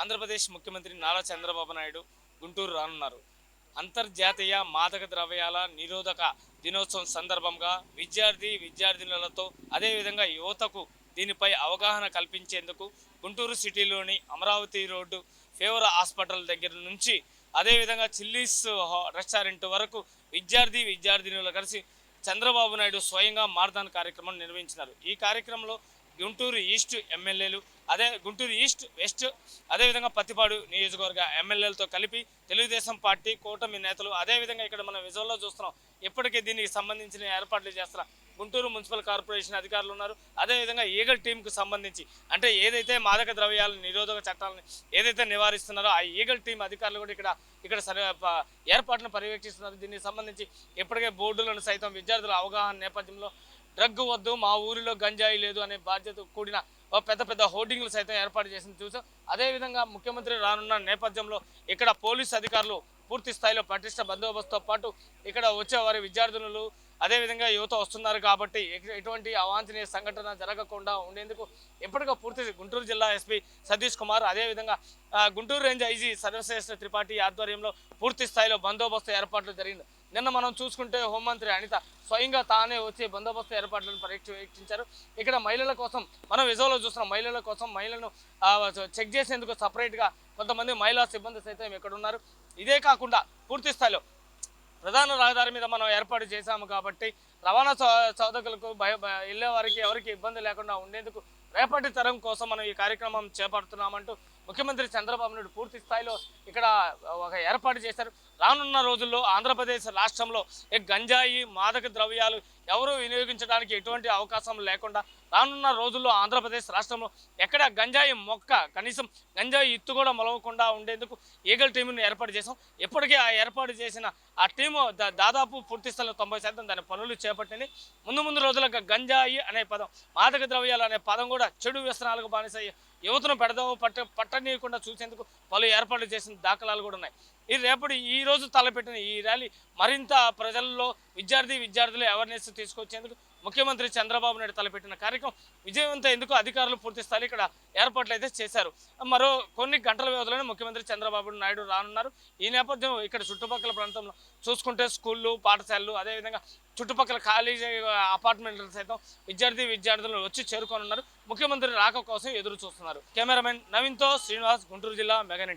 ఆంధ్రప్రదేశ్ ముఖ్యమంత్రి నారా చంద్రబాబు నాయుడు గుంటూరు రానున్నారు. అంతర్జాతీయ మాదక ద్రవ్యాల నిరోధక దినోత్సవం సందర్భంగా విద్యార్థి విద్యార్థినులతో అదేవిధంగా యువతకు దీనిపై అవగాహన కల్పించేందుకు గుంటూరు సిటీలోని అమరావతి రోడ్డు ఫేవర్ హాస్పిటల్ దగ్గర నుంచి అదేవిధంగా చిల్లీస్ రెస్టారెంట్ వరకు విద్యార్థి విద్యార్థినులు కలిసి చంద్రబాబు నాయుడు స్వయంగా మారథాన్ కార్యక్రమం నిర్వహించినారు. ఈ కార్యక్రమంలో గుంటూరు ఈస్ట్ ఎమ్మెల్యేలు అదే గుంటూరు ఈస్ట్ వెస్ట్ అదేవిధంగా పత్తిపాడు నియోజకవర్గ ఎమ్మెల్యేలతో కలిపి తెలుగుదేశం పార్టీ కూటమి నేతలు అదేవిధంగా ఇక్కడ మనం విజువల్లో చూస్తున్నాం. ఇప్పటికే దీనికి సంబంధించిన ఏర్పాట్లు చేస్తున్నాం గుంటూరు మున్సిపల్ కార్పొరేషన్ అధికారులు ఉన్నారు. అదేవిధంగా ఈగల్ టీంకు సంబంధించి అంటే ఏదైతే మాదక ద్రవ్యాల నిరోధక చట్టాలను ఏదైతే నివారిస్తున్నారో ఆ ఈగల్ టీం అధికారులు కూడా ఇక్కడ ఇక్కడ ఏర్పాట్లను పర్యవేక్షిస్తున్నారు. దీనికి సంబంధించి ఇప్పటికే బోర్డులను సైతం విద్యార్థుల అవగాహన నేపథ్యంలో డ్రగ్ వద్దు మా ఊరిలో గంజాయి లేదు అనే బాధ్యత కూడిన ఓ పెద్ద పెద్ద హోర్డింగ్లు సైతం ఏర్పాటు చేసింది చూసాం. అదేవిధంగా ముఖ్యమంత్రి రానున్న నేపథ్యంలో ఇక్కడ పోలీస్ అధికారులు పూర్తి స్థాయిలో పటిష్ట బందోబస్తుతో పాటు ఇక్కడ వచ్చే వారి విద్యార్థినులు అదేవిధంగా యువత వస్తున్నారు కాబట్టి ఎటువంటి అవాంఛనీయ సంఘటన జరగకుండా ఉండేందుకు ఎప్పటికో పూర్తి గుంటూరు జిల్లా ఎస్పీ సతీష్ కుమార్ అదేవిధంగా గుంటూరు రేంజ్ ఐజీ సర్వశ్రేష్ఠ త్రిపాఠి ఆధ్వర్యంలో పూర్తి స్థాయిలో బందోబస్తు ఏర్పాట్లు జరిగింది. నిన్న మనం చూసుకుంటే హోంమంత్రి అనిత స్వయంగా తానే వచ్చి బందోబస్తు ఏర్పాట్లను పర్యవేక్షించారు. ఇక్కడ మహిళల కోసం మనం విజువల్లో చూస్తున్నాం మహిళల కోసం మహిళలను చెక్ చేసేందుకు సపరేట్గా కొంతమంది మహిళా సిబ్బంది సైతం ఇక్కడ ఉన్నారు ఇదే కాకుండా పూర్తి స్థాయిలో ప్రధాన రహదారి మీద మనం ఏర్పాటు చేశాము కాబట్టి రవాణా సౌ- భయ భయ- వెళ్ళే వారికి ఎవరికి ఇబ్బంది లేకుండా ఉండేందుకు రేపటి తరం కోసం మనం ఈ కార్యక్రమం చేపడుతున్నామంటూ ముఖ్యమంత్రి చంద్రబాబు నాయుడు పూర్తి స్థాయిలో ఇక్కడ ఒక ఏర్పాటు చేశారు. రానున్న రోజుల్లో ఆంధ్రప్రదేశ్ రాష్ట్రంలో ఏ గంజాయి మాదక ద్రవ్యాలు ఎవరూ వినియోగించడానికి ఎటువంటి అవకాశం లేకుండా రానున్న రోజుల్లో ఆంధ్రప్రదేశ్ రాష్ట్రంలో ఎక్కడ గంజాయి మొక్క కనీసం గంజాయి ఇత్తు కూడా మొలవకుండా ఉండేందుకు ఈగల్ టీమును ఏర్పాటు చేసాం ఇప్పటికే ఆ ఏర్పాటు చేసిన ఆ టీము దా- దాదాపు పూర్తి స్థాయిలో తొంభై శాతం దాని పనులు చేపట్టింది. ముందు ముందు రోజులకు గంజాయి అనే పదం మాదక ద్రవ్యాలు అనే పదం కూడా చెడు వ్యసనాలకు బానిసయ్యే యువతను పెడదాము పట్ట పట్టనీయకుండా చూసేందుకు పలు ఏర్పాట్లు చేసిన దాఖలాలు కూడా ఉన్నాయి. ఈ రేపటి ఈ రోజు తలపెట్టిన ఈ ర్యాలీ మరింత ప్రజల్లో విద్యార్థి విద్యార్థులు అవేర్నెస్ తీసుకొచ్చేందుకు ముఖ్యమంత్రి చంద్రబాబు నాయుడు తలపెట్టిన కార్యక్రమం విజయవంతం ఎందుకు? అధికారులు పూర్తి స్థాయిలో ఇక్కడ ఏర్పాట్లు అయితే చేశారు. మరో కొన్ని గంటల వ్యవధిలోనే ముఖ్యమంత్రి చంద్రబాబు నాయుడు రానున్నారు. ఈ నేపథ్యం ఇక్కడ చుట్టుపక్కల ప్రాంతంలో చూసుకుంటే స్కూళ్ళు పాఠశాలలు అదేవిధంగా చుట్టుపక్కల కాలేజీ అపార్ట్మెంట్లు సైతం విద్యార్థి విద్యార్థులు వచ్చి చేరుకోనున్నారు. ముఖ్యమంత్రి రాక కోసం ఎదురు చూస్తున్నారు కెమెరామెన్ నవీన్తో శ్రీనివాస్ గుంటూరు జిల్లా మెగానింటి